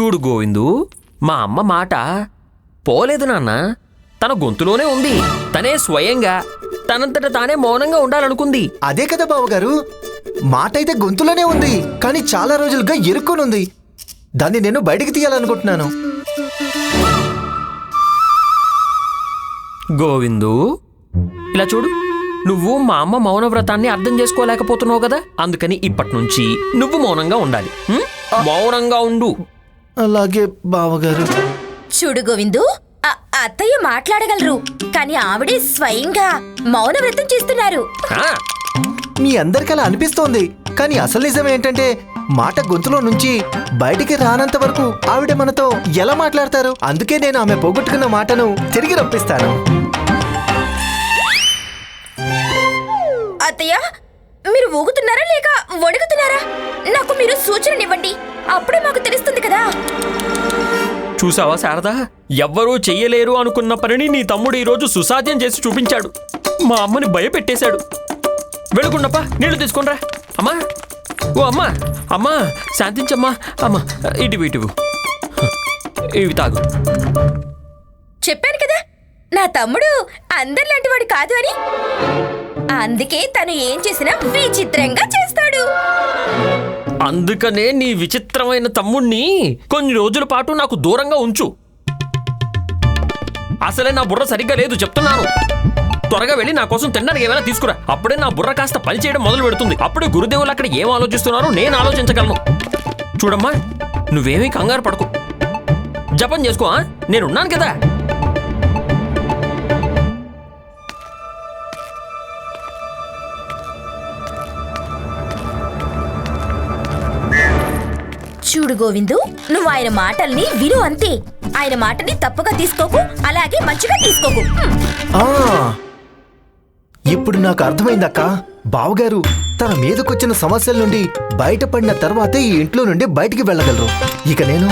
చూడు గోవిందు మా అమ్మ మాట పోలేదు నాన్న. తన గొంతులోనే ఉంది. తనే స్వయంగా తనంతట తానే మౌనంగా ఉండాలనుకుంది. అదే కదా బావగారు మాట అయితే గొంతులోనే ఉంది కానీ చాలా రోజులుగా ఇరుక్కునుంది. దాన్ని నేను బయటికి తీయాలనుకుంటున్నాను. గోవిందు ఇలా చూడు. నువ్వు మా అమ్మ మౌన వ్రతాన్ని అర్థం చేసుకోలేకపోతున్నావు కదా? అందుకని ఇప్పటి నుంచి నువ్వు మౌనంగా ఉండాలి? మౌనంగా ఉండు. అలాగే బావగారు. చూడు గోవిందు ఆ అత్తయ్య మాట్లాడగలరు కానీ ఆవిడే స్వయంగా మౌన వ్రతం చేస్తున్నారు. ఆ, మీ అందరికీ అలా అనిపిస్తోంది కానీ అసలు నిజం ఏంటంటే మాట గొంతులో నుంచి బయటికి రానంత వరకు ఆవిడ మనతో ఎలా మాట్లాడతారు? అందుకే నేను ఆమె పోగొట్టుకున్న మాటను తిరిగి రప్పిస్తాను. అత్తయ్య మీరు ఊగుతున్నారా లేక వణుకుతున్నారా? నాకు మీరు సూచననివ్వండి. అప్పుడే మాకు తెలుస్తుంది కదా. చూసావా శారదా? ఎవ్వరూ చెయ్యలేరు అనుకున్న పనిని నీ తమ్ముడు ఈరోజు సుసాధ్యం చేసి చూపించాడు. మా అమ్మని భయపెట్టేశాడు. వెళుకున్నప్ప నీళ్ళు తీసుకునిరా. అమ్మా. ఓ అమ్మా అమ్మా శాంతించమ్మా. అమ్మా ఇటు ఇటు ఇవి తాగు. చెప్పాను కదా నా తమ్ముడు అందరిలాంటి వాడు కాదు అని. అందుకే తను ఏం చేసినా విచిత్రంగా చేస్తాడు. అందుకనే నీ విచిత్రమైన తమ్ముణ్ణి కొన్ని రోజుల పాటు నాకు దూరంగా ఉంచు. అసలే నా బుర్ర సరిగ్గా లేదు చెప్తున్నాను. త్వరగా వెళ్ళి నా కోసం తినడానికి ఏమైనా తీసుకురా. అప్పుడే నా బుర్ర కాస్త పని చేయడం మొదలు పెడుతుంది. అప్పుడే గురుదేవులు అక్కడ ఏం ఆలోచిస్తున్నారో నేను ఆలోచించగలను. చూడమ్మా నువ్వేమీ కంగారు పడకు. జపం చేసుకో నేనున్నాను కదా. చూడు గోవిందు నువ్వు ఆయన మాటల్ని విను అంతే. ఆయన మాటని తప్పుగా తీసుకోకు అలాగే మంచిగా తీసుకోకు. ఆ ఇప్పుడు నాకు అర్థమైందక్క బావగారు తన మీదకొచ్చిన సమస్యల నుండి బయటపడిన తర్వాతే ఈ ఇంట్లో నుండి బయటికి వెళ్ళగలరు. ఇక నేను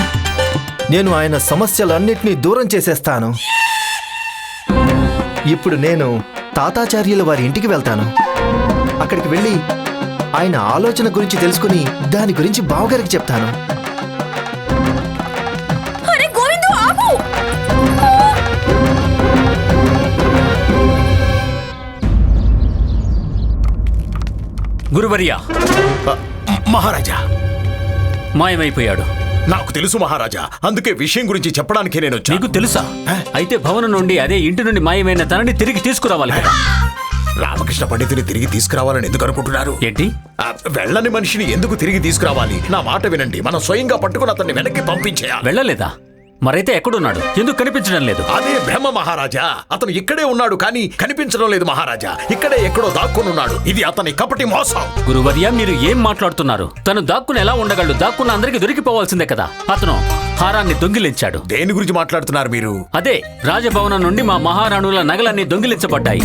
నేను ఆయన సమస్యలన్నింటినీ దూరం చేసేస్తాను. ఇప్పుడు నేను తాతాచార్యుల వారి ఇంటికి వెళ్తాను. అక్కడికి వెళ్ళి ఆయన ఆలోచన గురించి తెలుసుకుని దాని గురించి బావగారికి చెప్తాను. గురువర్య. మహారాజా. మాయమైపోయాడు. నాకు తెలుసు మహారాజా. అందుకే విషయం గురించి చెప్పడానికి నేను వచ్చాను నీకు తెలుసా? అయితే భవనం నుండి అదే ఇంటి నుండి మాయమైన తనని తిరిగి తీసుకురావాలి కదా. రామకృష్ణ పండితుని తిరిగి తీసుకురావాలని ఎందుకు అనుకుంటున్నారు? ఏంటి? వెళ్ళని మనిషిని ఎందుకు తిరిగి తీసుకురావాలి? నా మాట వినండి. మనం స్వయంగా పట్టుకుని అతన్ని వెనక్కి పంపించేయాలి. వెళ్ళలేదా? మరైతే ఎక్కడున్నాడు? ఎందుకు కనిపించడం లేదు? అదే బ్రహ్మ మహారాజా. అతను ఇక్కడే ఉన్నాడు కానీ కనిపించడం లేదు మహారాజా. ఇక్కడే ఎక్కడో దాక్కుని ఉన్నాడు. ఇది అతని కపటి మోసం. గురువర్య మీరు ఏం మాట్లాడుతున్నారు? తను దాక్కుని ఎలా ఉండగలడు? దాక్కున్న అందరికి దొరికిపోవాల్సిందే కదా. అతను హారాన్ని దొంగిలించాడు. దేని గురించి మాట్లాడుతున్నారు మీరు? అదే రాజభవనం నుండి మా మహారాణుల నగలన్నీ దొంగిలించబడ్డాయి.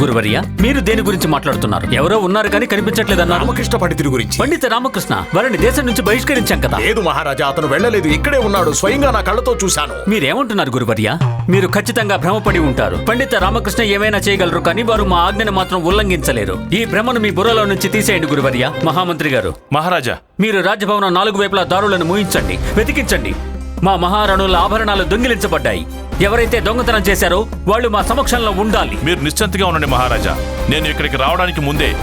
గురువర్య మీరు దేని గురించి మాట్లాడుతున్నారు? ఎవరో ఉన్నారు కానీ కనిపించట్లేదన్నారు. రామకృష్ణ పండితుడి గురించి. పండిత రామకృష్ణ వారిని దేశం నుంచి బహిష్కరించాం కదా. లేదు మహారాజా అతను వెళ్ళలేదు. ఇక్కడే ఉన్నాడు. స్వయంగా నా కళ్ళతో చూశాను. మీరేమంటున్నారు గురువర్య? మీరు ఖచ్చితంగా భ్రమపడి ఉంటారు. పండిత రామకృష్ణ ఏమైనా చేయగలరు కానీ వారు మా ఆజ్ఞను మాత్రం ఉల్లంఘించలేరు. ఈ భ్రమను మీ బుర్రలో నుంచి తీసేయండి గురువర్య మహామంత్రి గారు. మహారాజా. మీరు రాజభవనం నాలుగు వైపులా దారులను మూయించండి వెతికించండి. మా మహారాణుల ఆభరణాలు దొంగిలించబడ్డాయి. ఎవరైతే దొంగతనం చేశారో వాళ్ళు మా సమక్షంలో ఉండాలి. మీరు నిశ్చంతగా ఉండండి మహారాజా. నేను ఇక్కడికి రావడానికి ముందే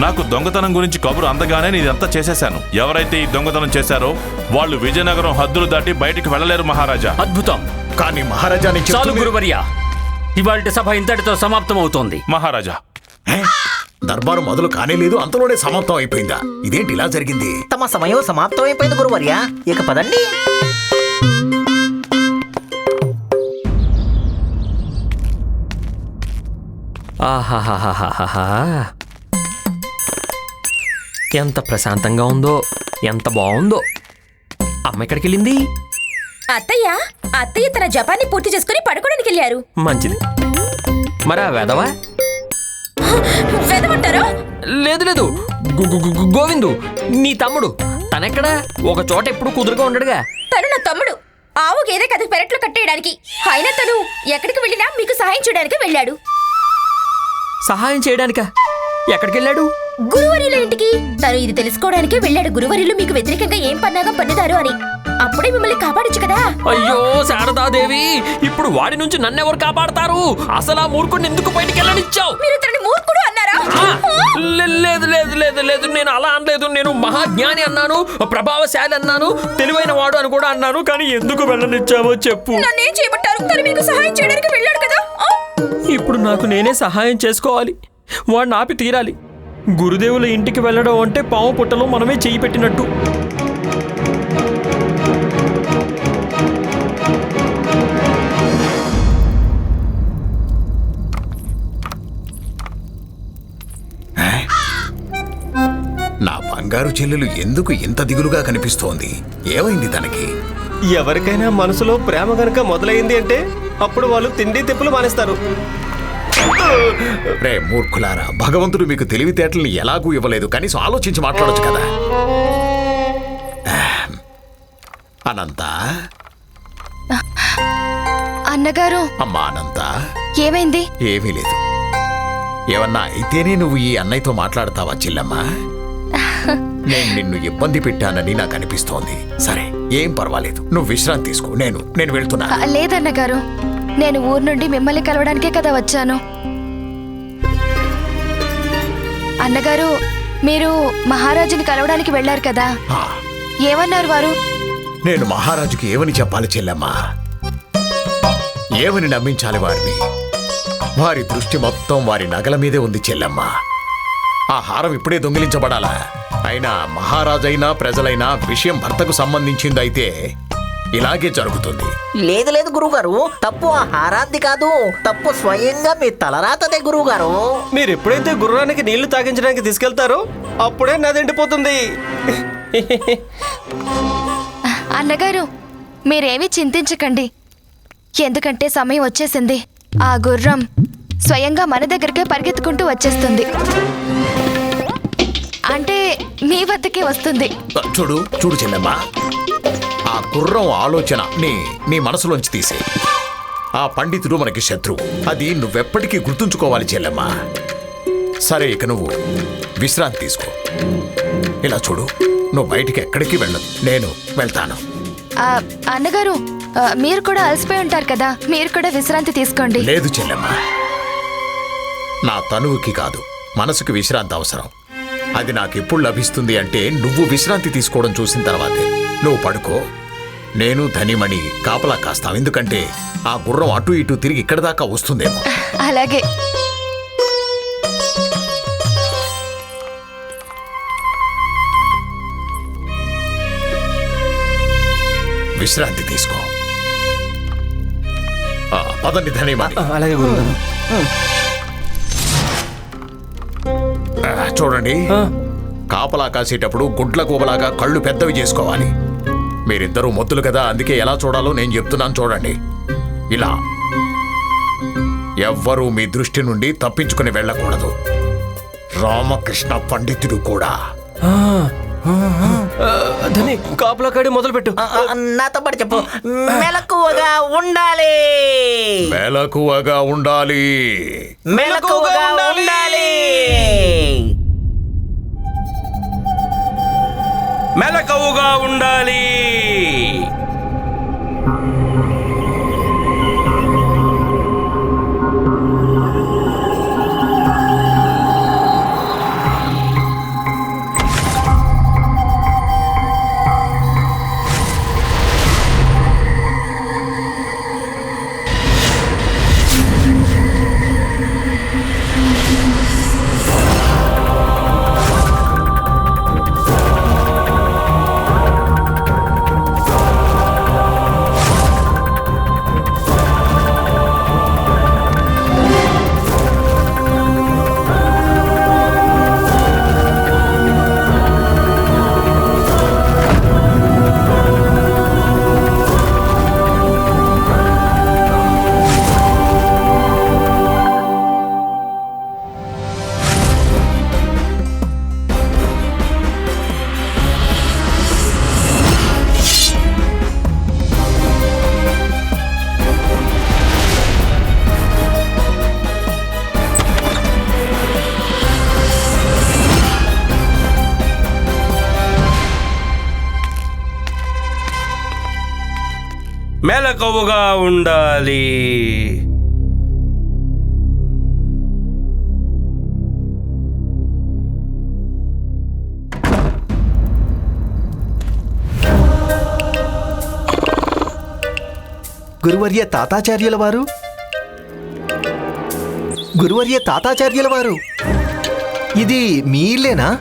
నాకు దొంగతనం గురించి కబురు అందగానే నేను ఇదంతా చేసేశాను. ఎవరైతే ఈ దొంగతనం చేశారో వాళ్ళు విజయనగరం హద్దులు దాటి బయటికి వెళ్ళలేరు మహారాజా. అద్భుతం. కానీ మహారాజా చాలు గురువర్య. ఇవాళ సభ ఇంతటితో సమాప్తం అవుతోంది మహారాజా? దర్బారు మొదలు కానే లేదు అంతలోనే సమాప్తం అయిపోయిందా? ఇదేంటి ఇలా జరిగింది? తమ సమయం సమాప్తం అయిపోయింది గురువర్య. ఇక పదండి. ఆహాహాహాహాహా. ఎంత ప్రశాంతంగా ఉందో ఎంత బాగుందో. అమ్మ ఎక్కడికి వెళ్ళింది అత్తయ్య అత్తయ్య తన జపాన్ని పూర్తి చేసుకుని పడుకోవడానికి వెళ్ళారు. మంచిది. మరి ఆ వెధవా? వెదమంటారా లేదు లేదు. గు- గు- గు- గోవిందు నీ తమ్ముడు. తనెక్కడా? ఒక చోట ఎప్పుడు కుదురుగా ఉండడుగా. తను నా తమ్ముడు. ఆవు గేదె కథ పెరట్లో కట్టేయడానికి. అయినా తను ఎక్కడికి వెళ్ళినా మీకు సహాయం చేయడానికి వెళ్ళాడు. సహాయం చేయడానికా? ఎక్కడికి వెళ్ళాడు గురువర్యుల ఇంటికి. తను ఇది తెలుసుకోవడానికే వెళ్ళాడు. గురువర్యులు మీకు వ్యతిరేకంగా ఏం పన్నాగం పన్నుతారు అని. అప్పుడే మిమ్మల్ని కాపాడొచ్చు కదా. అయ్యో శారదాదేవి ఇప్పుడు వాడి నుంచి నన్నెవరు కాపాడతారు? అసలు ఆ మూర్ఖుడిని ఎందుకు బయటికి వెళ్ళనిచ్చావు? మీరు తనని మూర్ఖుడు అన్నారా? లేదు లేదు లేదు లేదు నేను అలా అనలేదు. నేను మహాజ్ఞాని అన్నాను ప్రభావశాలి అన్నాను తెలివైన వాడు అని కూడా అన్నాను కానీ ఎందుకు వెళ్ళనిచ్చావో చెప్పు. నన్నేం చేయమంటారు? తను మీకు సహాయం చేయడానికి వెళ్ళాడు కదా? ఇప్పుడు నాకు నేనే సహాయం చేసుకోవాలి. వాడిని ఆపి తీరాలి. గురుదేవుల ఇంటికి వెళ్ళడం అంటే పాము పుట్టలో మనమే చెయ్యి పెట్టినట్టు. నా బంగారు చెల్లెలు ఎందుకు ఇంత దిగులుగా కనిపిస్తోంది? ఏమైంది తనకి? ఎవరికైనా మనసులో ప్రేమ గనక మొదలైంది అంటే అప్పుడు వాళ్ళు తిండి తిప్పులు మానేస్తారు. రే మూర్ఖులారా భగవంతుడు మీకు తెలివితేటల్ని ఎలాగూ ఇవ్వలేదు కనీసం ఆలోచించి మాట్లాడొచ్చు కదా. అనంత? అన్నగారు. అమ్మా అనంత? ఏమైంది? ఏమీ లేదు. ఏమన్నా అయితేనే నువ్వు ఈ అన్నయ్యతో మాట్లాడతావా చిల్లమ్మా? నేను నిన్ను ఇబ్బంది పెట్టానని నాకు అనిపిస్తోంది. సరే ఏం పర్వాలేదు. నువ్వు విశ్రాంతి తీసుకో. నేను నేను వెళ్తున్నా. ఆ, లేదన్నగారు నేను ఊరు నుండి మిమ్మల్ని కలవడానికే కదా వచ్చాను. అన్నగారు మీరు మహారాజుని కలవడానికి వెళ్ళారు కదా? ఆ, ఏమన్నారు వారు? నేను మహారాజుకి ఏమని చెప్పాలి చెల్లమ్మా? ఏమని నమ్మించాలి వారిని? వారి దృష్టి మొత్తం వారి నగల మీదే ఉంది చెల్లమ్మా. ఆ హారం ఇప్పుడే దొంగిలించబడాలా? అయినా మహారాజైనా ప్రజలైనా విషయం భర్తకు సంబంధించిందైతే ఇలాగే జరుగుతుంది. లేదు లేదు గురువుగారు. తప్పు ఆ హారాద్ది కాదు. తప్పు స్వయంగా మీ తలరాతదే గురువుగారు. మీరు ఎప్పుడైతే గుర్రానికి నీళ్ళు తాగించడానికి తీసుకెళ్తారో అప్పుడే నది ఎండిపోతుంది అన్నగారు మీరేమీ చింతించకండి. ఎందుకంటే సమయం వచ్చేసింది. ఆ గుర్రం స్వయంగా మన దగ్గరికే పరిగెత్తుకుంటూ వచ్చేస్తుంది. అంటే మీ వద్దకే వస్తుంది. చూడు చూడు చెల్లమ్మా ఆ గుర్రం ఆలోచన నీ నీ మనసులోంచి తీసే. ఆ పండితుడు మనకి శత్రువు అది నువ్వెప్పటికీ గుర్తుంచుకోవాలి చెల్లమ్మా. సరే ఇక నువ్వు విశ్రాంతి తీసుకో. ఇలా చూడు నువ్వు బయటికి ఎక్కడికి వెళ్ళదు. నేను వెళ్తాను. ఆ, అన్నగారు మీరు కూడా అలసిపోయి ఉంటారు కదా. మీరు కూడా విశ్రాంతి తీసుకోండి. లేదు చెల్లెమ్మా. నా తనువుకి కాదు మనసుకి విశ్రాంతి అవసరం. అది నాకు ఎప్పుడు లభిస్తుంది అంటే నువ్వు విశ్రాంతి తీసుకోవడం చూసిన తర్వాతే. నువ్వు పడుకో. నేను ధనిమణి కాపలా కాస్తాం. ఎందుకంటే ఆ గుర్రం అటు ఇటు తిరిగి ఇక్కడ దాకా వస్తుందేమో. అలాగే. విశ్రాంతి తీసుకో. ఆ, పదండి ధనిమణి. అలాగే గురుగారు చూడండి. కాపలా కాసేటప్పుడు గుడ్ల కోబలాగా కళ్ళు పెద్దవి చేసుకోవాలి. మీరిద్దరూ మొద్దులు కదా అందుకే ఎలా చూడాలో నేను చెప్తున్నాను చూడండి. ఇలా. ఎవ్వరూ మీ దృష్టి నుండి తప్పించుకుని వెళ్ళకూడదు. రామకృష్ణ పండితుడు కూడా. ధని కాపులా కాడి మొదలు పెట్టు ఆ, ఆ, నాతో పాటు చెప్పు. మెలకువగా ఉండాలి. మెలకువగా ఉండాలి. మెలకువగా ఉండాలి. మెలకవుగా ఉండాలి. ఉండాలి. గురువర్య తాతాచార్యుల వారు? గురువర్య తాతాచార్యుల వారు? ఇది మీ ఇల్లేనా?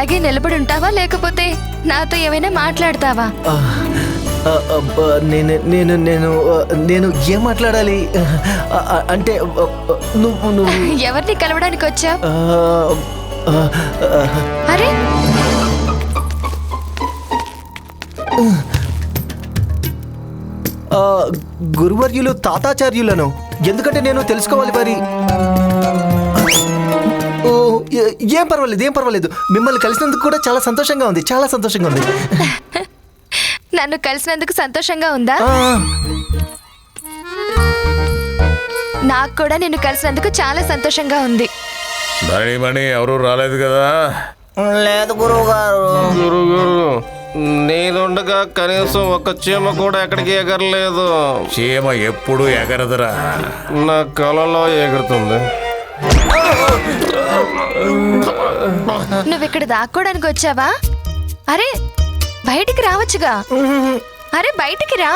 ఇలాగే నిలబడి ఉంటావా లేకపోతే నాతో ఏమైనా మాట్లాడతావా? నేను నేను నేను నేను ఏం మాట్లాడాలి? అంటే నువ్వు నువ్వు. ఎవరిని కలవడానికి ఆ, అరే! గురువర్యులు తాతాచార్యులను. ఎందుకంటే నేను తెలుసుకోవాలి మరి ఏ- పర్వాలేదు ఏం పర్వాలేదు. మిమ్మల్ని కలిసినందుకు కూడా చాలా సంతోషంగా ఉంది చాలా సంతోషంగా ఉంది. నన్ను కలిసినందుకు సంతోషంగా ఉందా? నాకు కూడా నిన్ను కలిసినందుకు చాలా సంతోషంగా ఉంది. మణి ఎవరు రాలేదు కదా? లేదు గురువు గారు గురుగారు నేనుండగా కనీసం ఒక చీమ కూడా ఎక్కడికి ఎగరలేదు. చీమ ఎప్పుడు ఎగరదురా. నా కలలో ఎగురుతుంది. నువ్వు ఇక్కడ దాక్కోడానికి వచ్చావా? అరే బయటికి రావచ్చుగా. అరే బయటికి రా.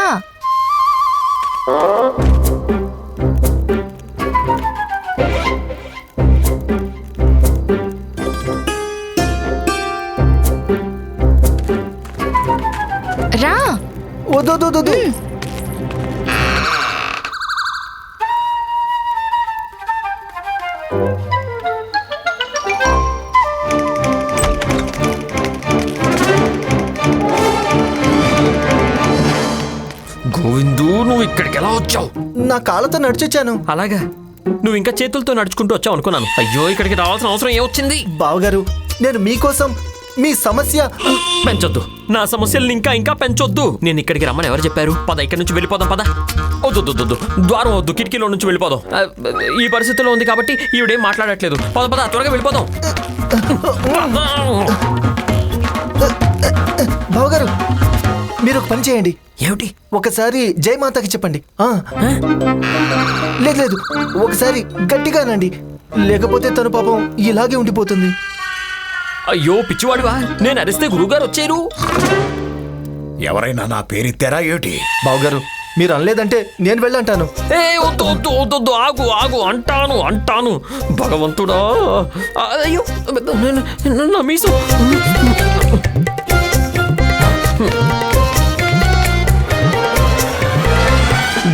రా. వద్దు నా కాళ్ళతో నడిచొచ్చాను. అలాగా. నువ్వు ఇంకా చేతులతో నడుచుకుంటూ వచ్చావు అనుకున్నాను. అయ్యో ఇక్కడికి రావాల్సిన అవసరం ఏమొచ్చింది? బావగారు నేను మీకోసం మీ సమస్య పెంచొద్దు. నా సమస్యల్ని ఇంకా ఇంకా పెంచొద్దు. నేను ఇక్కడికి రమ్మని ఎవరు చెప్పారు? పద ఇక్కడి నుంచి వెళ్ళిపోదాం పద. వద్దు ద్వారం వద్దు కిటికీలో నుంచి వెళ్ళిపోదాం. ఈ పరిస్థితిలో ఉంది కాబట్టి ఈవిడేం మాట్లాడట్లేదు. పద పద త్వరగా వెళ్ళిపోదాం. బావగారు మీరు ఒక పని చేయండి. ఏమిటి? ఒకసారి జై మాతకి చెప్పండి. ఆ. లేదు లేదు. ఒకసారి గట్టిగానండి లేకపోతే తను పాపం ఇలాగే ఉండిపోతుంది. అయ్యో పిచ్చివాడివా. నేను అరిస్తే గురువుగారు వచ్చారు ఎవరైనా నా పేరెత్తారా ఏమిటి? బావగారు మీరు అనలేదంటే నేను వెళ్ళంటాను. ఏ వద్దు వద్దు వద్దు వద్దు. ఆగు ఆగు. అంటాను అంటాను. భగవంతుడా. ఆ, అయ్యో నా మీసం.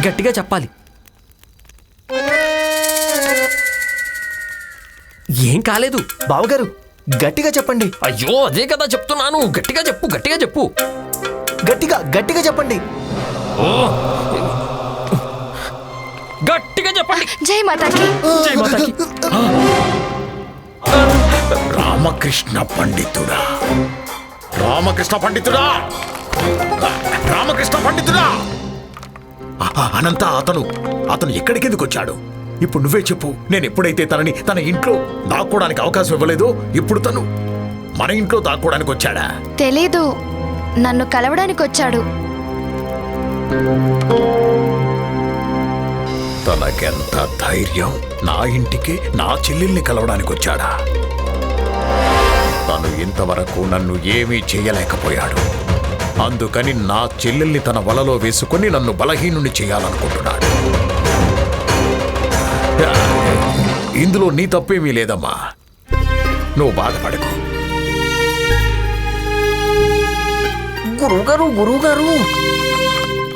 గట్టిగా చెప్పాలి. ఏం కాలేదు. బావగారు గట్టిగా చెప్పండి. అయ్యో అదే కదా చెప్తున్నాను. గట్టిగా చెప్పు గట్టిగా చెప్పు. గట్టిగా గట్టిగా చెప్పండి. గట్టిగా చెప్పండి. జై మాతాకి. జై మాతాకి. రామకృష్ణ పండితుడా. రామకృష్ణ పండితుడా. రామకృష్ణ పండితుడా. అనంత అతను అతను ఎక్కడికి ఎందుకు వచ్చాడు ఇప్పుడు నువ్వే చెప్పు నేను ఎప్పుడైతే తనని తన ఇంట్లో దాక్కోవడానికి అవకాశం ఇవ్వలేదో ఇప్పుడు తను మన ఇంట్లో దాక్కోవడానికి వచ్చాడా తెలీదు. నన్ను కలవడానికి వచ్చాడు తనకెంత ధైర్యం? నా ఇంటికి నా చెల్లెల్ని కలవడానికి వచ్చాడా తను ఇంతవరకు నన్ను ఏమీ చేయలేకపోయాడు. అందుకని నా చెల్లెల్ని తన వలలో వేసుకొని నన్ను బలహీనుని చేయాలనుకుంటున్నాడు. ఇందులో నీ తప్పేమీ లేదమ్మా. నువ్వు బాధపడకు. గురువుగారు గురువుగారు.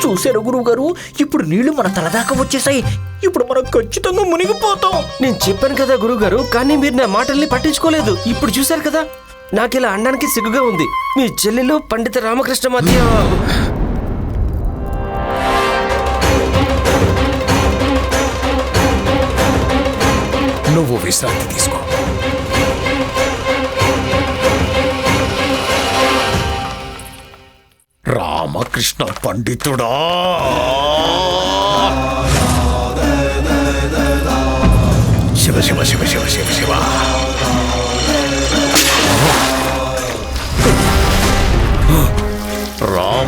చూశారు గురువుగారు ఇప్పుడు నీళ్ళు మన తలదాకా వచ్చేసాయి. ఇప్పుడు మనం ఖచ్చితంగా మునిగిపోతాం. నేను చెప్పాను కదా గురుగారు కానీ మీరు నా మాటల్ని పట్టించుకోలేదు. ఇప్పుడు చూశారు కదా? నాకు ఇలా అనడానికి సిగ్గుగా ఉంది. మీ చెల్లెలు పండిత రామకృష్ణ మధ్య నువ్వు విశ్రాంతి తీసుకో. రామకృష్ణ పండితుడా! శివ శివ శివ శివ శివ శివ.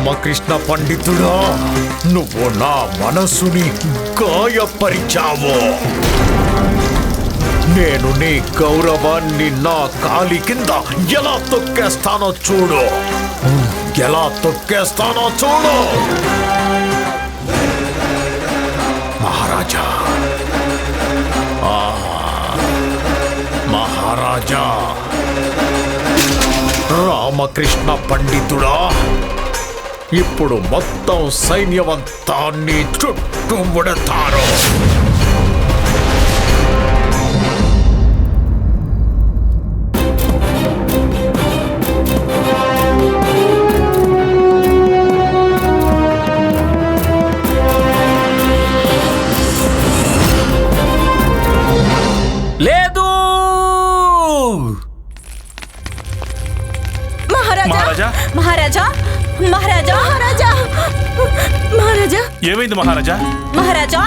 రామకృష్ణ పండితుడా నువ్వు నా మనసుని గాయపరిచావు. నేను నీ గౌరవాన్ని నా కాలి కింద ఎలా తొక్కేస్తానో చూడు. ఎలా తొక్కేస్తానో చూడు. మహారాజా. మహారాజా. రామకృష్ణ పండితుడా ఇప్పుడు మొత్తం సైన్యవంతాన్ని చుట్టుముడతారు మహారాజా! మహారాజా! మహారాజా! ఏమైంది మహారాజా? మహారాజా!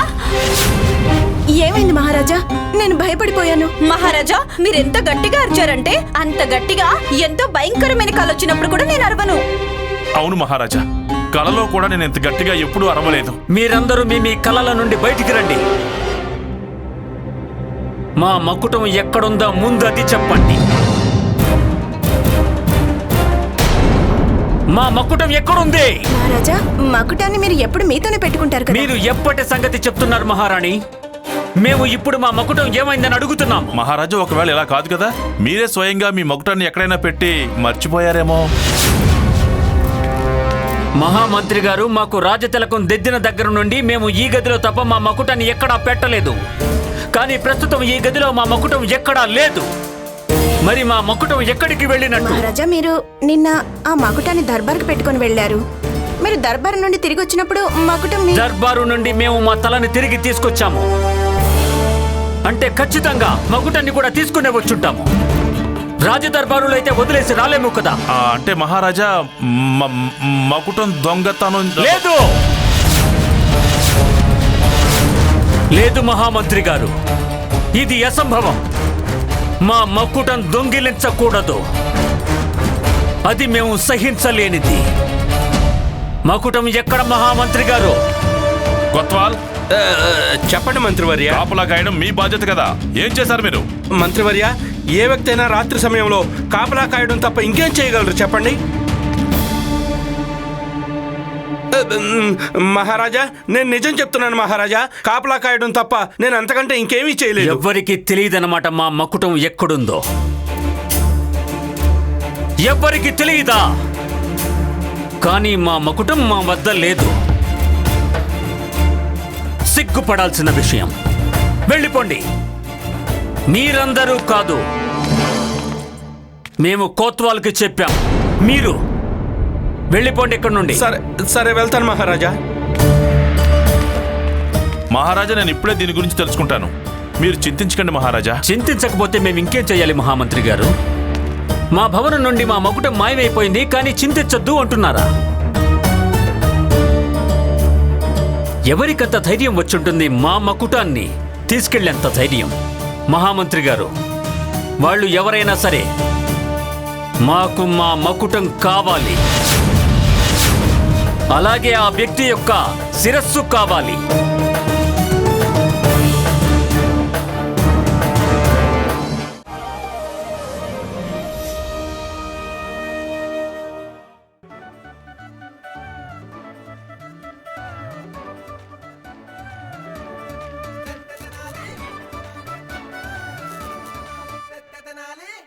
ఏమైంది మహారాజా? నేను భయపడిపోయాను. మహారాజా మీరెంత గట్టిగా అరిచారంటే అంత గట్టిగా ఎంతో భయంకరమైన కళ వచ్చినప్పుడు కూడా నేను అరవను. అవును మహారాజా కలలో కూడా నేను ఇంత గట్టిగా ఎప్పుడూ అరవలేదు. మీరందరూ మీ మీ కలల నుండి బయటికి రండి. మా మకుటం ఎక్కడుందో ముందు అది చెప్పండి. మా మకుటం ఎక్కడుంది? మహారాజా మకుటాన్ని మీరు ఎప్పుడు మీతోనే పెట్టుకుంటారు మీరు ఎప్పటి సంగతి చెప్తున్నారు మహారాణి? మేము ఇప్పుడు మా మకుటం ఏమైందని అడుగుతున్నాం. మహారాజా ఒకవేళ ఇలా కాదు కదా మీరే స్వయంగా మీ మగుటాన్ని ఎక్కడైనా పెట్టి మర్చిపోయారేమో. మహామంత్రి గారు మాకు రాజతిలకం దెద్దిన దగ్గర నుండి మేము ఈ గదిలో తప్ప మా మకుటాన్ని ఎక్కడా పెట్టలేదు. కానీ ప్రస్తుతం ఈ గదిలో మా మకుటం ఎక్కడా లేదు. మరి మా మకుటం ఎక్కడికి వెళ్ళినట్టు? మహారాజా మీరు నిన్న ఆ మకుటాన్ని దర్బార్కి పెట్టుకొని వెళ్ళారు. మీరు దర్బార్ నుండి తిరిగి వచ్చినప్పుడు మకుటం మీ దర్బారు నుండి మేము మా తలని తిరిగి తీసుకొచ్చాము. అంటే ఖచ్చితంగా మకుటాన్ని కూడా తీసుకునే వచ్చుంటాము. రాజదర్బారులో అయితే వదిలేసి రాలేము కదా? ఆ, అంటే మహారాజా మ- మకుటం దొంగతనం లేదు! లేదు మహామంత్రి గారు. ఇది అసంభవం. మా మక్కుటం దొంగిలించకూడదు. అది మేము సహించలేనిది. మకుటం ఎక్కడ మహామంత్రి గారు? కొత్వాల్ చెప్పండి మంత్రివర్య. కాపలా కాయడం మీ బాధ్యత కదా. ఏం చేశారు మీరు? మంత్రివర్య ఏ వ్యక్తి అయినా రాత్రి సమయంలో కాపలా కాయడం తప్ప ఇంకేం చేయగలరు చెప్పండి? మహారాజా నేను నిజం చెప్తున్నాను మహారాజా. కాపలా కాయడం తప్ప నేను అంతకంటే ఇంకేమీ చేయలేదు. ఎవ్వరికి తెలియదన్నమాట మా మకుటం ఎక్కడుందో. ఎవ్వరికి తెలియదా? కానీ మా మకుటం మా వద్ద లేదు. సిగ్గుపడాల్సిన విషయం. వెళ్ళిపోండి. మీరందరూ కాదు. మేము కోత్వాల్కి చెప్పాం. మీరు వెళ్ళిపోండి ఇక్కడ నుండి. సరే సరే వెళ్తాను మహారాజా. మహారాజా నేను ఇప్పుడే దీని గురించి తెలుసుకుంటాను. మీరు చింతించకండి మహారాజా. చింతించకపోతే మేము ఇంకేం చేయాలి మహామంత్రి గారు? మా భవనం నుండి మా మకుటం మాయమైపోయింది కానీ చింతించొద్దు అంటున్నారా? ఎవరికంత ధైర్యం వచ్చుంటుంది మా మకుటాన్ని తీసుకెళ్ళేంత ధైర్యం? మహామంత్రి గారు వాళ్ళు ఎవరైనా సరే మాకు మా మకుటం కావాలి. అలాగే ఆ వ్యక్తి యొక్క శిరస్సు కావాలి.